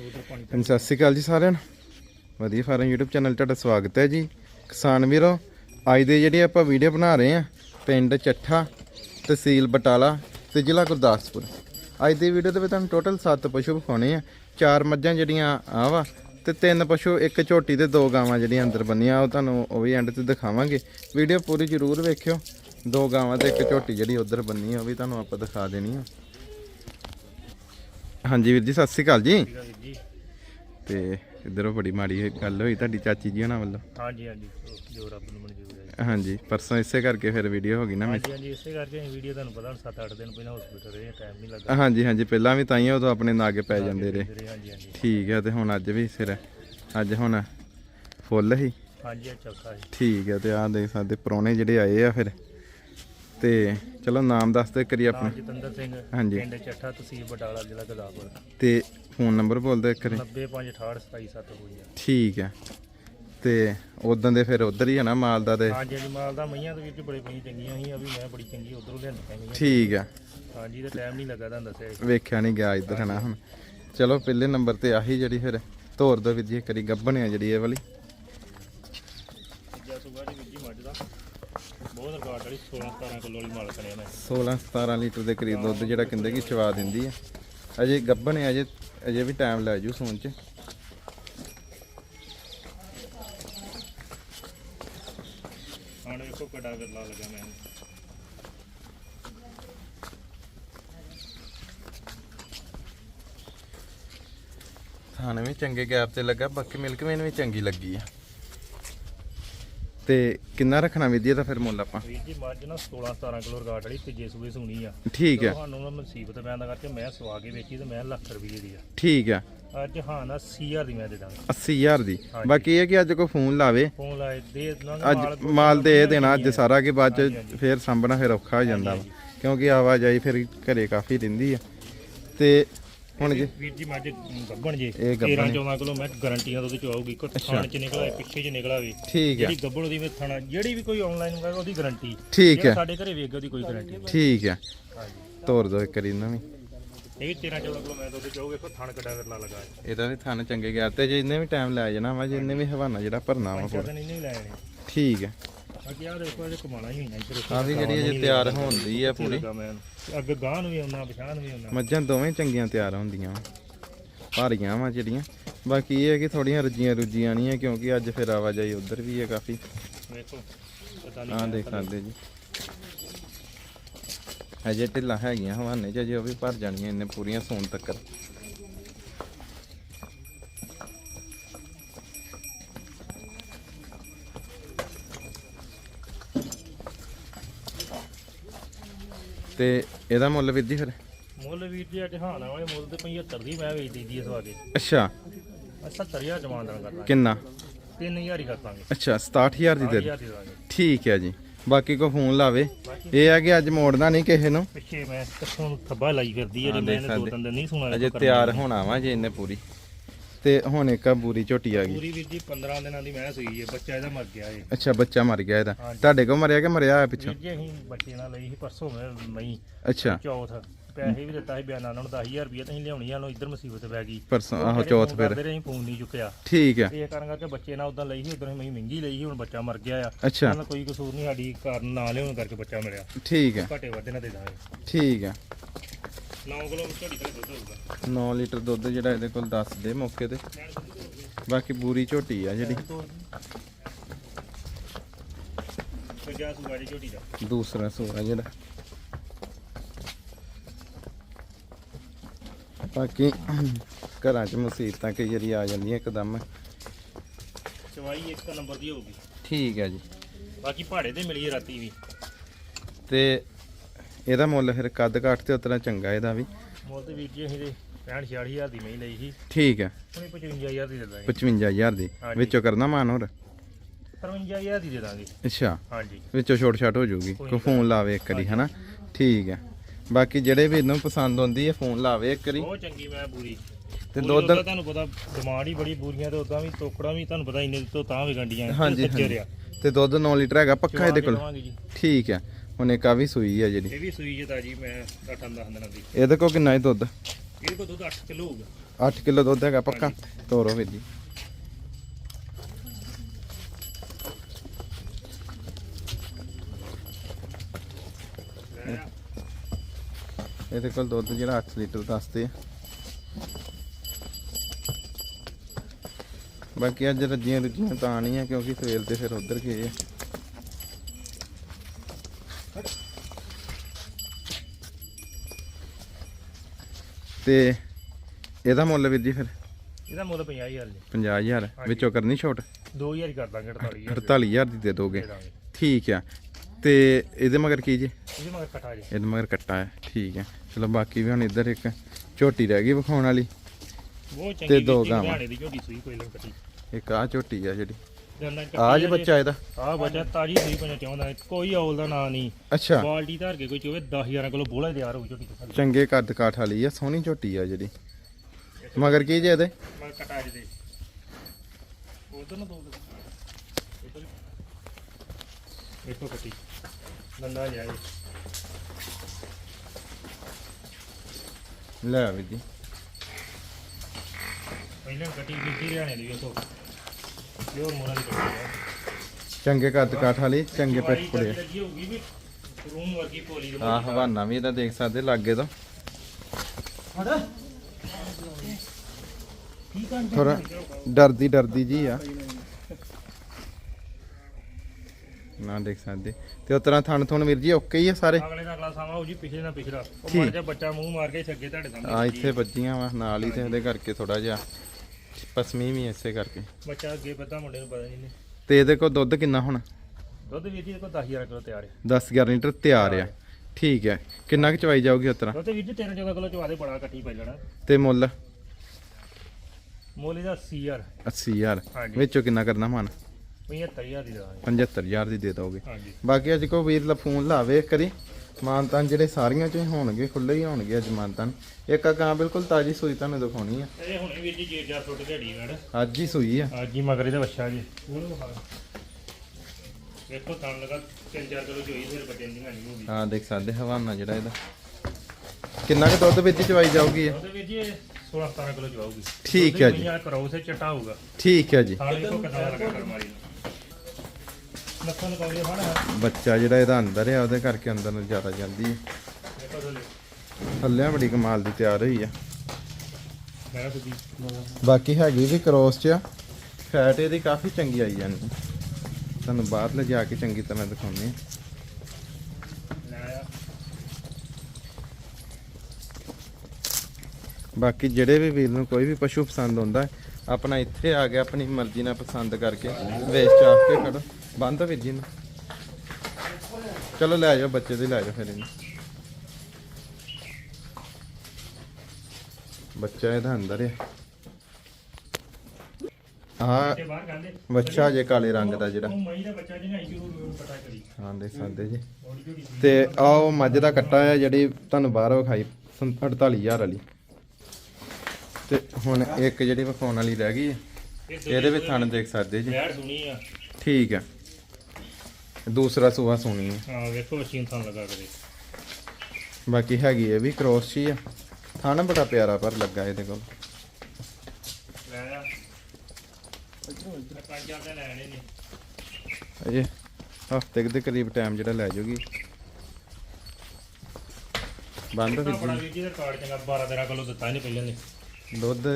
ਹਾਂਜੀ, ਸਤਿ ਸ਼੍ਰੀ ਅਕਾਲ ਜੀ ਸਾਰਿਆਂ ਨੂੰ। ਵਧੀਆ ਫਾਰਮ YouTube ਚੈਨਲ ਤੁਹਾਡਾ ਸਵਾਗਤ ਹੈ ਜੀ। ਕਿਸਾਨ ਵੀਰੋ, ਅੱਜ ਦੇ ਜਿਹੜੇ ਆਪਾਂ ਵੀਡੀਓ ਬਣਾ ਰਹੇ ਆ ਪਿੰਡ ਚੱਠਾ ਤਹਿਸੀਲ ਬਟਾਲਾ ਤੇ ਜ਼ਿਲ੍ਹਾ ਗੁਰਦਾਸਪੁਰ। ਅੱਜ ਦੀ ਵੀਡੀਓ ਦੇ ਵਿੱਚ ਤੁਹਾਨੂੰ ਟੋਟਲ 7 ਪਸ਼ੂ ਵਿਖਾਉਣੇ ਆ। ਚਾਰ ਮੱਝਾਂ ਜਿਹੜੀਆਂ ਆ ਵਾ ਤੇ ਤਿੰਨ ਪਸ਼ੂ, ਇੱਕ ਝੋਟੀ ਤੇ ਦੋ ਗਾਵਾਂ ਜਿਹੜੀਆਂ ਅੰਦਰ ਬੰਨੀਆਂ, ਉਹ ਤੁਹਾਨੂੰ ਉਹ ਵੀ ਐਂਡ ਤੇ ਦਿਖਾਵਾਂਗੇ। ਵੀਡੀਓ ਪੂਰੀ ਜ਼ਰੂਰ ਵੇਖਿਓ। ਦੋ ਗਾਵਾਂ ਤੇ ਇੱਕ ਝੋਟੀ ਜਿਹੜੀ ਉਧਰ ਬੰਨੀ ਆ, ਉਹ ਵੀ ਤੁਹਾਨੂੰ ਆਪਾਂ ਦਿਖਾ ਦੇਣੀ ਆ। ਹਾਂਜੀ ਵੀਰ ਜੀ ਸਤਿ ਸ਼੍ਰੀ ਅਕਾਲ ਜੀ। ਤੇ ਇਧਰੋਂ ਬੜੀ ਮਾੜੀ ਗੱਲ ਹੋਈ ਤੁਹਾਡੀ ਚਾਚੀ ਜੀ ਹੋਣਾ ਵੱਲੋਂ। ਹਾਂਜੀ ਹਾਂਜੀ। ਜੋ ਰੱਬ ਨੂੰ ਮਨਜ਼ੂਰ ਹੈ। ਹਾਂਜੀ ਪਰਸੋਂ ਇਸੇ ਕਰਕੇ ਫਿਰ ਵੀਡੀਓ ਹੋ ਗਈ ਨਾ ਮੇਰੀ। ਹਾਂਜੀ ਹਾਂਜੀ ਇਸੇ ਕਰਕੇ ਅਸੀਂ ਵੀਡੀਓ ਤੁਹਾਨੂੰ ਪਤਾ ਹੁਣ 7-8 ਦਿਨ ਪਹਿਲਾਂ ਹਸਪੀਟਲ ਰਹੇ ਟਾਈਮ ਨਹੀਂ ਲੱਗਾ। ਹਾਂਜੀ ਹਾਂਜੀ ਪਹਿਲਾਂ ਵੀ ਤਾਈਆਂ ਉਦੋਂ ਆਪਣੇ ਨਾਗੇ ਪੈ ਜਾਂਦੇ ਰਹੇ। ਰਹੇ ਹਾਂਜੀ ਹਾਂਜੀ। ਠੀਕ ਹੈ ਤੇ ਹੁਣ ਅੱਜ ਵੀ ਸਿਰ ਅੱਜ ਹੁਣ ਫੁੱਲ ਹੀ ਹਾਂਜੀ ਚੌਥਾ ਜੀ ਠੀਕ ਹੈ ਤੇ ਆਹ ਦੇਖ ਸਕਦੇ ਪ੍ਰਾਹੁਣੇ ਜਿਹੜੇ ਆਏ ਆ ਫਿਰ। ਤੇ ਚਲੋ ਨਾਮ ਦੱਸ ਦੇ ਕਰੀ ਆਪਣਾ। ਜਤਿੰਦਰ ਸਿੰਘ ਹਾਂਜੀ। ਪਿੰਡ ਚੱਠਾ ਤਹਿਸੀਲ ਬਟਾਲਾ ਜ਼ਿਲ੍ਹਾ ਗੁਰਦਾਸਪੁਰ। ਤੇ ਫੋਨ ਨੰਬਰ ਬੋਲ ਦੇ ਕਰੀ 95682777 ਹੋਈ ਆ। ਠੀਕ ਹੈ ਤੇ ਉਦੋਂ ਦੇ ਫਿਰ ਉਧਰ ਹੀ ਹੈ ਨਾ ਮਾਲ ਦਾ? ਹਾਂਜੀ ਹਾਂਜੀ ਮਾਲ ਦਾ ਮਈਆਂ ਦੇ ਵਿੱਚ ਬੜੀ ਬੜੀ ਚੰਗੀਆਂ ਸੀ ਆ ਵੀ ਮੈਂ ਬੜੀ ਚੰਗੀ ਉਧਰੋਂ ਲਿਆਂਦੀਆਂ ਗਈਆਂ ਠੀਕ ਹੈ ਹਾਂਜੀ ਤੇ ਟਾਈਮ ਨਹੀਂ ਲੱਗਾ ਤੁਹਾਨੂੰ ਦੱਸਿਆ। ਵੇਖਿਆ ਨਹੀਂ ਗਿਆ ਇੱਧਰ ਹਨਾ ਹੁਣ। ਚਲੋ ਪਹਿਲੇ ਨੰਬਰ ਤੇ ਆਹੀ ਜਿਹੜੀ ਫਿਰ ਧੋਰ ਦੋ ਜੀ ਕਰੀ ਗੱਭਣ ਆ ਜਿਹੜੀ ਇਹ ਵਾਲੀ ਤੀਜਾ ਸੂਬਾ ਜੀ ਵੀਰ ਜੀ ਮੱਝ ਦਾ ਰਿਕਾਰਡ ਵਾਲੀ 16 17 ਕਿਲੋ ਵਾਲੀ ਮਾਲਕ ਨੇ ਮੈਂ 16 17 ਲੀਟਰ ਦੇ ਕਰੀਬ ਦੁੱਧ ਜਿਹੜਾ ਕਹਿੰਦੇ ਕਿ ਚਵਾ ਦਿੰਦੀ ਹੈ। ਅਜੇ ਗੱਭਣ ਹੈ ਅਜੇ ਅਜੇ ਵੀ ਟਾਈਮ ਲੈ ਜੂ ਸੂਣ ਚ। ਗੱਲਾ ਲੱਗਾ ਮੈਂ। ਥਾਣੇ ਵੀ ਚੰਗੇ ਗੈਪ ਤੇ ਲੱਗਾ ਬਾਕੀ ਮਿਲਕ ਮੇਨ ਵੀ ਚੰਗੀ ਲੱਗੀ ਆ। ਤੇ ਕਿੰਨਾ ਰੱਖਣਾ ਜੀ? ਇਹਦਾ ਫਿਰ ਮੁੱਲ ਆਪਾਂ। ਵੀਰ ਜੀ ਮੱਝ ਨਾ 16 17 ਕਿਲੋ ਰਿਕਾਰਡ ਵਾਲੀ ਤੀਜੇ ਸੂਬੇ ਸੁਣੀ ਆ। ਠੀਕ ਹੈ ਤੁਹਾਨੂੰ ਨਾ ਮੁਸੀਬਤ ਪੈਂਦਾ ਕਰਕੇ ਮੈਂ ਸਵਾ ਕੇ ਵੇਚੀ ਤੇ ਮੈਂ ਲੱਖ ਰੁਪਏ ਦੀ ਆ। ਠੀਕ ਹੈ ਅੱਜ ਹਾਂ ਨਾ 80000 ਦੀ ਮੈਂ ਦੇ ਦਾਂਗਾ। 80000 ਦੀ। ਬਾਕੀ ਇਹ ਕਿ ਅੱਜ ਕੋਈ ਫੋਨ ਲਾਵੇ। ਫੋਨ ਲਾਏ ਦੇ ਦਾਂਗਾ ਅੱਜ ਮਾਲ ਦੇ ਦੇਣਾ ਅੱਜ ਸਾਰਾ ਕਿ ਬਾਅਦ ਚ ਫੇਰ ਸਾਂਭਣਾ ਫਿਰ ਔਖਾ ਹੋ ਜਾਂਦਾ ਵਾ। ਕਿਉਂਕਿ ਆਵਾਜਾਈ ਫਿਰ ਘਰੇ ਕਾਫੀ ਰਹਿੰਦੀ ਆ। ਤੇ ਹੁਣ ਜੀ। ਵੀਰ ਜੀ ਮੱਝ ਗੱਬਣ ਜੇ। ਇਹ ਗੱਭਣ 13 14 ਕਿਲੋ ਮੈਂ ਗਾਰੰਟੀਆਂ ਉਹਦੇ ਚ ਆਊਗੀ। ਕੋਈ ਥਾਣ ਚ ਨਿਕਲਾ ਪਿੱਛੇ ਚ ਨਿਕਲਾ ਵੇ। ਠੀਕ ਹੈ ਜਿਹੜੀ ਗੱਬਣ ਉਹਦੀ ਵਿੱਚ ਥਾਣਾ ਜਿਹੜੀ ਵੀ ਕੋਈ ਆਨਲਾਈਨ ਮੰਗਾਏਗਾ ਉਹਦੀ ਗਾਰੰਟੀ ਠੀਕ ਹੈ ਸਾਡੇ ਘਰੇ ਵੇਖ ਉਹਦੀ ਕੋਈ ਗਾਰੰਟੀ ਨਹੀਂ। ਠੀਕ ਹੈ ਹਾਂਜੀ। ਤੋਰ ਦੋ ਇੱਕ ਇਹਨਾਂ ਵੀ ਇਹ 13 14 ਕਿਲੋ ਮੈਂ ਦੁੱਧ ਚਾਹੋਗੇ ਕੋਈ ਥਾਣ ਕੱਡਾ ਕਰਲਾ ਲਗਾ। ਇਹਦਾ ਵੀ ਥਣ ਚੰਗੇ ਗਿਆ। ਤੇ ਜੇ ਇਹਨੇ ਵੀ ਟਾਈਮ ਲੈ ਜਾਣਾ ਵਾ ਜੇ ਇਹਨੇ ਵੀ ਹਵਾਨਾ ਜਿਹੜਾ ਭਰਨਾ ਵਾ ਠੀਕ ਹੈ ਬਾਕੀ ਆ ਦੇਖੋ ਇਹ ਕਮਾਣਾ ਹੀ ਹੋਈਆਂ ਇੱਧਰ। ਕਾਫੀ ਜਿਹੜੀ ਅਜੇ ਤਿਆਰ ਹੋਣਦੀ ਆ ਪੂਰੀ। ਅੱਗੇ ਗਾਂ ਨੂੰ ਵੀ ਆਉਣਾ ਪਛਾਣ ਵੀ ਆਉਣਾ। ਮੱਝਾਂ ਦੋਵੇਂ ਚੰਗੀਆਂ ਤਿਆਰ ਹੁੰਦੀਆਂ। ਭਾਰੀਆਂ ਵਾ ਜਿਹੜੀਆਂ। ਬਾਕੀ ਇਹ ਹੈ ਕਿ ਥੋੜੀਆਂ ਰੱਜੀਆਂ ਰੁੱਜੀਆਂ ਨਹੀਂ ਹੈ ਕਿਉਂਕਿ ਅੱਜ ਫਿਰ ਆਵਾਜਾਈ ਉਧਰ ਵੀ ਹੈ ਕਾਫੀ। ਵੇਖੋ ਪਤਾ ਦੇਖ ਸਕਦੇ ਜੀ। ਅਜੇ ਢਿੱਲਾਂ ਹੈਗੀਆਂ ਹਵਾਨੇ ਚ ਅਜੇ ਉਹ ਵੀ ਭਰ ਜਾਣੀਆਂ ਇੰਨੇ ਪੂਰੀਆਂ ਸੌਣ ਤੱਕ। ਤੇ ਇਹਦਾ ਮੁੱਲ ਵੀਰ ਜੀ ਫਿਰ? ਮੁੱਲ ਵੀਰ ਜੀ ਅੱਜ ਹਾਂ ਵਾਲੇ ਮੁੱਲ ਤੇ 75 ਦੀ ਮੈਂ ਵੇਚ ਦਿੱਤੀ ਇਸ ਵਾਗੇ ਅੱਛਾ। 70000 ਜਮਾਨ ਦੇਣਾ ਕਰਨਾ ਕਿੰਨਾ? 3000 ਹੀ ਕਰ ਦਾਂਗੇ। ਅੱਛਾ 67000 ਦੀ ਦੇ 8000 ਦੇ ਦਾਂਗੇ ਠੀਕ ਹੈ ਜੀ। ਬਾਕੀ ਕੋ ਫੋਨ ਲਾਵੇ। ਇਹ ਹੈ ਕਿ ਅੱਜ ਮੋੜਨਾ ਨਹੀਂ ਕਿਸੇ ਨੂੰ? ਪਿੱਛੇ ਮੈਂ ਕਿੱਥੋਂ ਥੱਬਾ ਲਾਈ ਫਿਰਦੀ ਹੈ ਜੇ ਮੈਂ ਦੋ। ਤਿੰਨ ਦਿਨ ਨਹੀਂ ਸੁਣਾ ਅਜੇ ਤਿਆਰ ਹੋਣਾ ਵਾ ਜੇ ਇਹਨੇ ਪੂਰੀ। ਤੇ ਹੁਣ ਇੱਕ ਆ ਬੂਰੀ ਝੋਟੀ ਆ ਗਈ। ਪੂਰੀ ਵੀਰ ਜੀ 15 ਦਿਨਾਂ ਦੀ ਮੈਂ ਸੂਈ ਹੈ ਬੱਚਾ ਇਹਦਾ ਮਰ ਗਿਆ ਏ। ਅੱਛਾ ਬੱਚਾ ਮਰ ਗਿਆ ਇਹਦਾ। ਹਾਂਜੀ। ਤੁਹਾਡੇ ਕੋਲ ਮਰਿਆ ਕਿ ਮਰਿਆ ਹੋਇਆ ਪਿੱਛੋਂ? ਵੀਰ ਜੀ ਅਸੀਂ ਬੱਚੇ ਨਾਲ ਲਈ ਸੀ ਪਰਸੋਂ ਮੈਂ ਮਈ। ਅੱਛਾ। ਚੌਥ ਪੈਸੇ ਵੀ ਦਿੱਤਾ ਸੀ ਬਿਆਨਾਂ ਨੂੰ 10000 ਰੁਪਏ ਤੇ ਅਸੀਂ ਲਿਆਉਣੀ ਆ ਨੂੰ ਇੱਧਰ ਮੁਸੀਬਤ ਪੈ ਗਈ। ਪਰਸੋਂ ਆਹੋ ਚੌਥ ਫਿਰ। ਰਹੇ ਅਸੀਂ ਫੋਨ ਨਹੀਂ ਚੁੱਕਿਆ। ਠੀਕ ਹੈ ਇਹ ਕਾਰਨ ਕਰਕੇ ਬੱਚੇ ਨਾਲ ਉਦਾਂ ਲਈ ਸੀ ਉਧਰ ਮੈਂ ਮਹਿੰਗੀ ਲਈ ਸੀ ਹੁਣ ਬੱਚਾ ਮਰ ਗਿਆ ਆ। ਅੱਛਾ। ਉਹਨਾਂ ਕੋਈ ਕਸੂਰ ਨਹੀਂ ਸਾਡੀ ਕਾਰਨ ਨਾ ਲਿਆਉਣ ਕਰਕੇ ਬੱਚਾ ਮਿਲਿਆ। ਠੀਕ ਹੈ ਘਾਟੇ ਵਾਧੇ ਨਾ ਦੇ ਦਾਂਗੇ। ਠੀਕ ਹੈ 9 ਕਿਲੋ ਝੋੜੀ ਤੇ ਦੁੱਧ ਹੋਊਗਾ 9 ਲੀਟਰ ਦੁੱਧ ਜਿਹੜਾ ਇਹਦੇ ਕੋਲ ਦੱਸ ਦੇ ਮੌਕੇ ਤੇ। ਬਾਕੀ ਬੂਰੀ ਝੋਟੀ ਆ ਜਿਹੜੀ। ਝੋਟੀ ਦਾ ਦੂਸਰਾ ਸੂਆ ਜਿਹੜਾ। ਬਾਕੀ ਘਰਾਂ 'ਚ ਮੁਸੀਬਤਾਂ ਕਈ ਵਾਰੀ ਆ ਜਾਂਦੀਆਂ ਇੱਕਦਮ। ਚਵਾਈ ਇੱਕ ਨੰਬਰ ਦੀ ਹੋਊਗੀ ਠੀਕ ਹੈ ਜੀ। ਬਾਕੀ ਪਹਾੜੇ ਤੇ ਮਿਲੀ ਹੈ ਰਾਤੀ ਵੀ। ਤੇ ਇਹਦਾ ਮੁੱਲ ਫਿਰ ਕੱਦ ਘੱਟ ਤੇ ਉਤਨਾ ਚੰਗਾ ਇਹਦਾ ਵੀ। ਮੁੱਲ ਤੇ ਵੀਰ ਜੀ ਅਸੀਂ ਤੇ 65 66000 ਦੀ ਮੈਂ ਲਈ ਸੀ। ਠੀਕ ਹੈ। ਉਹਨੇ 55000 ਦੀ ਦੇ ਦਾਂਗੇ। 55000 ਦੀ। ਹਾਂਜੀ। ਵਿੱਚੋਂ ਕਰਨਾ ਮਾਨ ਹੋਰ? 55000 ਦੀ ਦੇ ਦਾਂਗੇ। ਅੱਛਾ। ਹਾਂਜੀ। ਵਿੱਚੋਂ ਛੋਟ ਛਾਟ ਹੋ ਜਾਊਗੀ। ਕੋਈ ਫੋਨ ਲਾਵੇ ਇੱਕ ਵਾਰੀ ਹਨਾ? ਠੀਕ ਹੈ। ਬਾਕੀ ਜਿਹੜੇ ਵੀ ਇਹਨੂੰ ਪਸੰਦ ਆਉਂਦੀ ਹੈ ਫੋਨ ਲਾਵੇ ਇੱਕ ਵਾਰੀ। ਬਹੁਤ ਚੰਗੀ ਮੈਂ ਪੂਰੀ ਤੇ ਪੂਰੀ ਦੁੱਧ ਉਹਦਾ ਤੁਹਾਨੂੰ ਪਤਾ ਡਿਮਾਂਡ ਹੀ ਬੜੀ ਬੂਰੀਆਂ ਤੇ ਉਦਾਂ ਵੀ ਤੋਕੜਾਂ ਵੀ ਤੁਹਾਨੂੰ ਪਤਾ ਇੰਨੇ ਤੋਂ ਤਾਂ ਵੀ ਗੰਡੀਆਂ ਹਾਂਜੀ ਹਾਂਜੀ। ਤੇ ਦੁੱਧ 9 ਲੀਟਰ ਹੈਗਾ ਪੱਕਾ ਇਹਦੇ ਕੋਲ? ਠੀਕ ਹੈ। ਹੁਣ ਇੱਕ ਆ ਵੀ ਸੂਈ ਹੈ ਜਿਹੜੀ। ਇਹ ਵੀ ਸੂਈ ਜੇ ਤਾਜੀ ਮੈਂ 8 10 ਦਿਨਾਂ ਦੀ ਇਹਦੇ ਕੋਲ ਕਿੰਨਾ ਹੀ ਦੁੱਧ? ਇਹ ਕੋ ਦੁੱਧ 8 ਕਿਲੋ ਹੋਊਗਾ। 8 ਕਿਲੋ ਦੁੱਧ ਹੈਗਾ ਪੱਕਾ? ਤੋਰੋ ਵੀਰ ਜੀ। ਇਹਦੇ ਕੋਲ ਦੁੱਧ ਜਿਹੜਾ 8 ਲੀਟਰ ਦੱਸਦੇ ਆ। ਬਾਕੀ ਅੱਜ ਰੱਜੀਆਂ ਰੁੱਜੀਆਂ ਤਾਂ ਨਹੀਂ ਆ ਕਿਉਂਕਿ ਸਵੇਲ ਤੇ ਫਿਰ ਉਧਰ ਗਏ ਆ। ਤੇ ਇਹਦਾ ਮੁੱਲ ਵੀਰ ਜੀ ਫਿਰ? ਇਹਦਾ ਮੁੱਲ 50000 ਜੀ। 50000 ਵਿੱਚੋਂ ਕਰਨੀ ਛੋਟ? 2000 ਹੀ ਕਰ ਦਾਂਗੇ 48000 48000 ਦੀ ਦੇ ਦੋਗੇ। ਠੀਕ ਆ। ਤੇ ਇਹਦੇ ਮਗਰ ਕੀ ਜੀ? ਇਹਦੇ ਮਗਰ ਕਟਾ ਜੀ। ਇਹਦੇ ਮਗਰ ਕੱਟਾ ਹੈ। ਠੀਕ ਹੈ ਚਲੋ ਬਾਕੀ ਵੀ ਹੁਣ ਇੱਧਰ ਇੱਕ ਝੋਟੀ ਰਹਿ ਗਈ ਵਿਖਾਉਣ ਵਾਲੀ। ਬਹੁਤ ਚੰਗੀ ਤੇ ਦੋ ਦੀ ਝੋਟੀ ਸੂਈ ਕੋਈ ਲੰਗ ਕੱਟੀ। ਇੱਕ ਆ ਝੋਟੀ ਆ ਜਿਹੜੀ। ਆ ਜੀ ਬੱਚਾ ਇਹਦਾ। ਆ ਬੱਚਾ ਤਾਜੀ ਸੂਈ ਪਣਾ ਚਾਹੁੰਦਾ ਹੈ। ਕੋਈ ਔਲ ਦਾ ਨਾਂ ਨਹੀਂ। ਅੱਛਾ। ਬਾਲਟੀ ਧਰ ਕੇ ਕੋਈ ਚੋਵੇ 10000 ਕਿਲੋ ਬੋਲਾ ਹੀ ਤਿਆਰ ਹੋਊ ਝੋਟੀ ਤੋਂ ਚੰਗੇ ਕੱਦ ਕਾਠ ਵਾਲੀ ਆ ਸੋਹਣੀ ਝੋਟੀ ਆ ਜਿਹੜੀ। ਮਗਰ ਕੀ ਜੇ ਇਹਦੇ? ਮੈਂ ਕਟਾ ਜੀ ਦੇ। ਉਧਰ ਨੂੰ ਦੋ ਇਧਰ ਦੇਖੋ ਕੱਟੀ। ਲੰਦਾ ਜਾਏ ਲੈ ਵੀ ਜੀ। ਪਹਿਲਾਂ ਕੱਟੀ ਕੀਤੀ ਹਰਿਆਣੇ ਦੀ ਵੇਖੋ ਪਿਓਰ ਮੋਰਾ ਦੀ ਕੱਟੀ ਹੈ ਚੰਗੇ ਕੱਦ ਕਾਠ ਵਾਲੀ ਚੰਗੇ ਪਿੱਠ ਪੁੜੇ। ਲੱਗੀ ਹੋਊਗੀ ਵੀ ਰੂਮ ਵਰਗੀ ਪੋਲੀ ਦੇ ਆ ਹਵਾਨਾ ਵੀ ਇਹਦਾ ਦੇਖ ਸਕਦੇ ਲਾਗੇ ਤੋਂ। ਥੋੜਾ ਡਰਦੀ ਡਰਦੀ ਜੀ ਆ। ਨਾ ਦੇਖ ਸਕਦੇ। ਤੇ ਉਸ ਤਰ੍ਹਾਂ ਥਣ ਥਣ ਵੀਰ ਜੀ ਓਕੇ ਹੀ ਆ ਸਾਰੇ? ਅਗਲੇ ਦਾ ਅਗਲਾ ਸਾਵਾ ਹੋ ਜੀ ਪਿਛਲੇ ਨਾਲ ਪਿਛਲਾ। ਉਹ। ਮਰ ਜਾ ਬੱਚਾ ਮੂੰਹ ਮਾਰ ਕੇ ਛੱਗੇ ਤੁਹਾਡੇ ਸਾਹਮਣੇ। ਆ ਇੱਥੇ ਵੱਜੀਆਂ ਵਾ ਨਾਲ ਹੀ ਤੇ ਇਹਦੇ ਕਰਕੇ ਥੋੜਾ ਜਿਹਾ ਪਸਮੀ ਵੀ ਇਸੇ ਕਰਕੇ। ਬੱਚਾ ਅੱਗੇ ਪਤਾ ਮੁੰਡੇ ਨੂੰ ਪਤਾ ਨਹੀਂ ਨੇ ਤੇ ਇਹਦੇ ਕੋਲ ਦੁੱਧ ਕਿੰਨਾ ਹੁਣ? ਦੁੱਧ ਵੀਰ ਜੀ ਕੋਲ 10000 ਕਿਲੋ ਤਿਆਰ ਹੈ। 10 11 ਲੀਟਰ ਤਿਆਰ ਆ। ਠੀਕ ਹੈ। ਕਿੰਨਾ ਕੁ ਚਵਾਈ ਜਾਊਗੀ ਉਸ ਤਰ੍ਹਾਂ? ਦੁੱਧ ਵੀਰ ਜੀ 13 14 ਕਿਲੋ ਚਵਾ ਦੇ ਬੜਾ ਕੱਟੀ ਪੈ ਜਾਣਾ। ਤੇ ਮੁੱਲ? ਮੁੱਲ ਇਹਦਾ 80000 80000 ਹਾਂਜੀ। ਵਿੱਚੋਂ ਕਿੰਨਾ ਕਰਨਾ ਮਨ? 75000 ਦੀ ਦਾਂਗੇ 75000 ਦੀ ਦੇ ਦੋਗੇ। ਹਾਂਜੀ। ਬਾਕੀ ਅੱਜ ਕੋ ਵੀਰ ਲਾ ਫੋਨ ਲਾਵੇ ਕਰੀ ਮਾਨਤਾਨ ਜਿਹੜੇ ਸਾਰੀਆਂ ਚ ਹੀ ਹੋਣਗੇ ਖੁੱਲੇ ਹੀ ਹੋਣਗੇ ਅੱਜ ਮਾਨਤਾਨ। ਇੱਕ ਆ ਗਾਂ ਬਿਲਕੁਲ ਤਾਜੀ ਸੂਈ ਤੁਹਾਨੂੰ ਦਿਖਾਉਣੀ ਆ। ਇਹ ਹੁਣੇ ਵੀਰ ਜੀ ਜੇ ਜਾ ਟੁੱਟ ਢੜੀ ਵੜ। ਅੱਜ ਹੀ ਸੂਈ ਆ। ਅੱਜ ਹੀ ਮਗਰ ਇਹਦਾ ਬੱਚਾ ਜੀ। ਉਹਨੂੰ ਵਿਖਾ ਵੇਖੋ ਤਾਂ ਲਗਾ 3-4 ਕਿਲੋ ਚੋਈ ਫਿਰ ਬੱਚੇ ਦੀ ਨਹੀਂ ਹੋਊਗੀ। ਹਾਂ ਦੇਖ ਸਕਦੇ ਹਵਾਨਾ ਜਿਹੜਾ ਇਹਦਾ। ਕਿੰਨਾ ਕੁ ਦੁੱਧ ਵਿੱਚ ਚਵਾਈ ਜਾਊਗੀ ਇਹ? ਉਹਦੇ ਵੀਰ ਜੀ 16-17 ਕਿਲੋ ਚਵਾਊਗੀ। ਠੀਕ ਹੈ ਜੀ। ਸੇ ਠੀਕ ਹੈ ਜੀ। ਲੱਗਾ ਨੂੰ। ਬੱਚਾ ਜਿਹੜਾ ਇਹਦਾ ਅੰਦਰ ਆ ਉਹਦੇ ਕਰਕੇ ਅੰਦਰ ਨੂੰ ਜ਼ਿਆਦਾ ਜਾਂਦੀ ਹੈ ਥੱਲੇ ਥੱਲੇ ਬੜੀ ਕਮਾਲ ਦੀ ਤਿਆਰ ਹੋਈ ਆ। ਮੇਰਾ ਬਾਕੀ ਹੈਗੀ ਵੀ ਕ੍ਰੋਸ ਚ ਆ। ਫੈਟ ਇਹਦੀ ਕਾਫੀ ਚੰਗੀ ਆਈ ਜਾਂਦੀ ਤੁਹਾਨੂੰ ਬਾਹਰ ਲਿਜਾ ਕੇ ਚੰਗੀ ਤਰ੍ਹਾਂ ਦਿਖਾਉਂਦੇ ਆ। ਲੈ ਆ ਬਾਕੀ ਜਿਹੜੇ ਵੀ ਵੀਰ ਨੂੰ ਕੋਈ ਵੀ ਪਸ਼ੂ ਪਸੰਦ ਹੁੰਦਾ ਹੈ, ਆਪਣਾ ਇੱਥੇ ਆ ਕੇ ਆਪਣੀ ਮਰਜ਼ੀ ਨਾਲ ਪਸੰਦ ਕਰਕੇ ਵੇਚ ਚਾਹ ਕੇ ਖੜੋ। ਬੰਦ ਵੀਰ ਜੀ ਨੂੰ। ਚਲੋ ਲੈ ਜਾਓ ਬੱਚੇ ਦੇ ਲੈ ਜਾਓ ਫਿਰ ਇਹਨੂੰ। ਬੱਚਾ ਇਹਦਾ ਅੰਦਰ ਹੈ ਆ। ਤੇ ਬੱਚਾ ਜੇ ਕਾਲੇ ਰੰਗ ਦਾ ਜਿਹੜਾ। ਦਾ ਹਾਂ ਦੇਖ ਸਕਦੇ ਜੀ। ਤੇ ਉਹ ਮੱਝ ਦਾ ਕੱਟਾ ਹੈ ਜਿਹੜੀ ਤੁਹਾਨੂੰ ਬਾਹਰ ਵਿਖਾਈ 48000 ਵਾਲੀ। ਤੇ ਹੁਣ ਇੱਕ ਜਿਹੜੀ ਵਿਖਾਉਣ ਵਾਲੀ ਰਹਿ ਗਈ ਹੈ ਇਹਦੇ ਵਿੱਚ ਥਣ ਦੇਖ ਸਕਦੇ ਜੀ। ਆ। ਠੀਕ ਹੈ ਦੂਸਰਾ ਸੂਆ ਸੋਣੀ ਹੈ ਹਾਂ ਵੇਖੋ ਮਸ਼ੀਨ ਥਾਂ ਲਗਾ ਕਰੇ ਬਾਕੀ ਹੈਗੀ ਇਹ ਵੀ ਕ੍ਰੋਸ ਹੀ ਆ। ਥਣ ਬੜਾ ਪਿਆਰਾ ਪਰ ਲੱਗਾ ਇਹਦੇ ਕੋਲ। ਲੈ ਆ। ਪੰਜ ਚਾਰ ਦਿਨ ਲੈਣੇ ਨੇ। ਅਜੇ ਹਫ਼ਤੇ ਦੇ ਕਰੀਬ ਟਾਈਮ ਜਿਹੜਾ ਲੈ ਜਾਊਗੀ ਬੰਦ ਬੜਾ ਵਿੱਚ ਵੀਰ ਜੀ ਦਾ ਕਾਰਡ ਚੰਗਾ 12 13 ਕਿਲੋ ਦਿੱਤਾ ਇਹਨੇ ਪਹਿਲਾਂ ਨੇ ਦੁੱਧ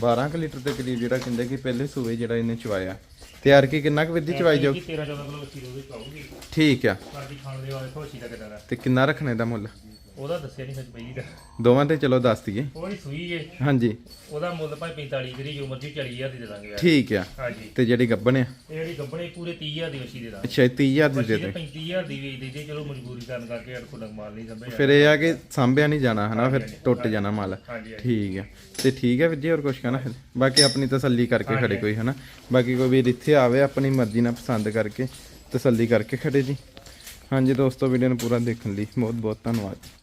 12 ਕੁ ਲੀਟਰ ਦੇ ਕਰੀਬ ਜਿਹੜਾ ਕਹਿੰਦੇ ਕਿ ਪਹਿਲੇ ਸੂਏ ਜਿਹੜਾ ਇਹਨੇ ਚਵਾਇਆ ਤਿਆਰ ਕੀ ਕਿੰਨਾ ਕੁ ਵਿੱਧੀ ਚਵਾਈ ਜਾਊ 13 14 ਕਿਲੋ ਬੱਚੀ ਪਾਉਗੀ। ਠੀਕ ਆ। ਬਾਕੀ ਖਾਣ ਦੇ ਵਾਲੇ ਖੋਸ਼ੀ ਦਾ ਕਿਦਾਂ ਦਾ? ਤੇ ਕਿੰਨਾ ਰੱਖਣੇ ਦਾ ਮੁੱਲ? ਉਹਦਾ ਦੱਸਿਆ ਨਹੀਂ ਸੱਚ ਬਈ ਦਾ। ਦੋਵਾਂ ਤੇ ਚਲੋ ਦੱਸ ਦਈਏ। ਉਹਦੀ ਸੂਈ ਏ। ਹਾਂਜੀ। ਉਹਦਾ ਮੁੱਲ ਭਾਵੇਂ 45 ਕਰੀ ਜੋ ਮਰਜ਼ੀ 40000 ਦੀ ਦੇ ਦਾਂਗੇ ਯਾਰ। ਠੀਕ ਆ। ਹਾਂਜੀ। ਤੇ ਜਿਹੜੀ ਗੱਬਣ ਆ? ਇਹ ਜਿਹੜੀ ਗੱਬਣੇ ਪੂਰੇ 30000 ਦੀ ਬੱਚੀ ਦੇ ਦਾਂਗੇ। ਅੱਛਾ ਇਹ 30000 ਦੀ ਦੇ ਦੇ। 35000 ਦੀ ਵੇਚ ਦੇ ਜੇ ਚਲੋ ਮਜਬੂਰੀ ਕਰਨ ਕਰਕੇ ਯਾਰ ਕੋਈ ਮਾਲ ਨਹੀਂ ਸੰਭੇ ਫਿਰ ਇਹ ਆ ਕਿ ਸਾਂਭਿਆ ਨਹੀਂ ਜਾਣਾ ਹਨਾ? ਫਿਰ ਟੁੱਟ ਜਾਣਾ ਮਾਲ। ਠੀਕ ਆ। ਤੇ ਠੀਕ ਆ ਵੀਰ ਜੀ ਹੋਰ ਕੁਝ ਕਹਿਣਾ? ਫਿਰ ਬਾਕੀ ਆਪਣੀ ਤਸੱਲੀ ਕਰਕੇ ਖੜੇ ਕੋਈ ਹਨਾ? ਬਾਕੀ ਕੋਈ ਵੀਰ ਇੱਥੇ ਆਵੇ ਆਪਣੀ ਮਰਜ਼ੀ ਨਾਲ ਪਸੰਦ ਕਰਕੇ ਤਸੱਲੀ ਕਰਕੇ ਖੜੇ ਜੀ। ਹਾਂਜੀ ਦੋਸਤੋ ਵੀਡੀਓ ਨੂੰ ਪੂਰਾ ਦੇਖਣ ਲਈ ਬਹੁਤ ਬਹੁਤ ਧੰਨਵਾਦ।